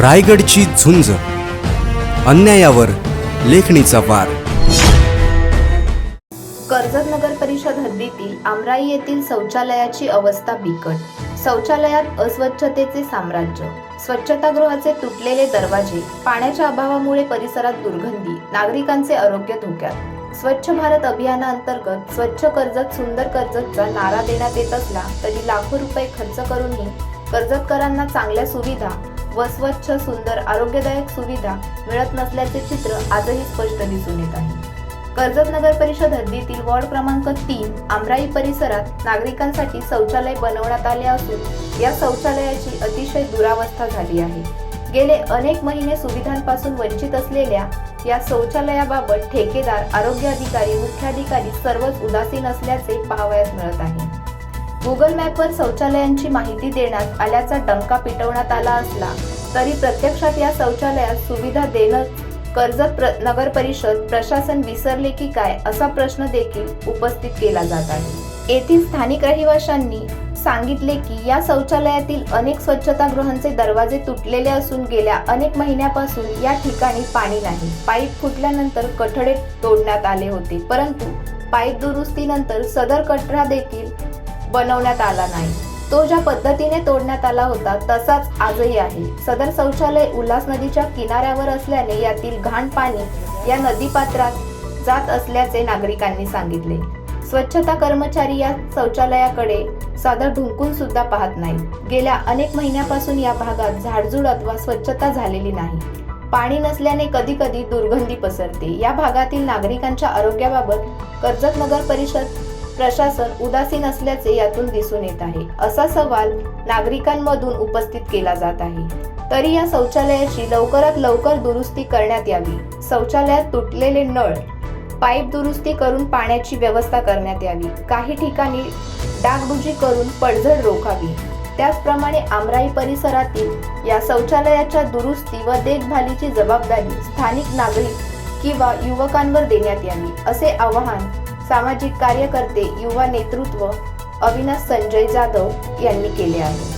रायगडची झुंज. अन्यायावर लेखणीचा वार. कर्जत नगर परिषद हद्दीतील आमराई येथील शौचालयाची अवस्था बिकट. शौचालयात अस्वच्छतेचे साम्राज्य. स्वच्छतागृहाचे तुटलेले दरवाजे पाण्याच्या अभावामुळे परिसरात दुर्गंधी नागरिकांचे आरोग्य धोक्यात. स्वच्छ भारत अभियानाअंतर्गत स्वच्छ कर्जत सुंदर कर्जतचा नारा देण्यात येत असला तरी लाखो रुपये खर्च करूनही कर्जतकरांना चांगल्या सुविधा व स्वच्छ सुंदर आरोग्यदायक सुविधा मिळत नसल्याचे चित्र आजही स्पष्ट दिसून येत आहे. कर्जत नगर परिषद हद्दीतील वॉर्ड क्रमांक तीन आमराई परिसरात नागरिकांसाठी शौचालय बनवण्यात आले असून या शौचालयाची अतिशय दुरावस्था झाली आहे. गेले अनेक महिने सुविधांपासून वंचित असलेल्या या शौचालयाबाबत ठेकेदार आरोग्य अधिकारी मुख्याधिकारी सर्वच उदासीन असल्याचे पाहावयास मिळत आहे. गुगल मॅपवर शौचालयांची माहिती देण्यात आल्याचा डंका पिटवण्यात आला असला तरी प्रत्यक्षात या शौचालयात सुविधा देणं कर्जत प्र नगर परिषद प्रशासन विसरले की काय असा प्रश्न देखील उपस्थित केला जात आहे. येथील स्थानिक रहिवाशांनी सांगितले की या शौचालयातील अनेक स्वच्छतागृहांचे दरवाजे तुटलेले असून गेल्या अनेक महिन्यापासून या ठिकाणी पाणी नाही. पाईप फुटल्यानंतर कठडे तोडण्यात आले होते परंतु पाईप दुरुस्तीनंतर सदर कटरा देखील बनवण्यात आला नाही. तो ज्या पद्धतीने तोडण्यात आला होता तसाच आजही आहे. सदर शौचालय उल्हास नदीच्या किनाऱ्यावर असल्याने यातील घाण पाणी या नदीपात्रात जात असल्याचे नागरिकांनी सांगितले. स्वच्छता कर्मचारी या शौचालयाकडे साधं ढुंकून सुद्धा पाहत नाही. गेल्या अनेक महिन्यापासून या भागात झाडझूड अथवा स्वच्छता झालेली नाही. पाणी नसल्याने कधी कधी दुर्गंधी पसरते. या भागातील नागरिकांच्या आरोग्याबाबत कर्जत नगर परिषद प्रशासन उदासीन असल्याचे यातून दिसून येत आहे. असा सवाल नागरिकांमधून उपस्थित केला जात आहे. तरी या शौचालयाची लवकरात लवकर दुरुस्ती करण्यात यावी. शौचालयात तुटलेले नळ पाईप दुरुस्ती करून पाण्याची व्यवस्था करण्यात यावी. काही ठिकाणी डागडुजी करून पडझड रोखावी. त्याचप्रमाणे आमराई परिसरातील या शौचालयाच्या दुरुस्ती व देखभालीची जबाबदारी स्थानिक नागरिक किंवा युवकांवर देण्यात यावी असे आवाहन सामाजिक कार्यकर्ते युवा नेतृत्व अविनाश संजय जाधव यांनी केले आहे.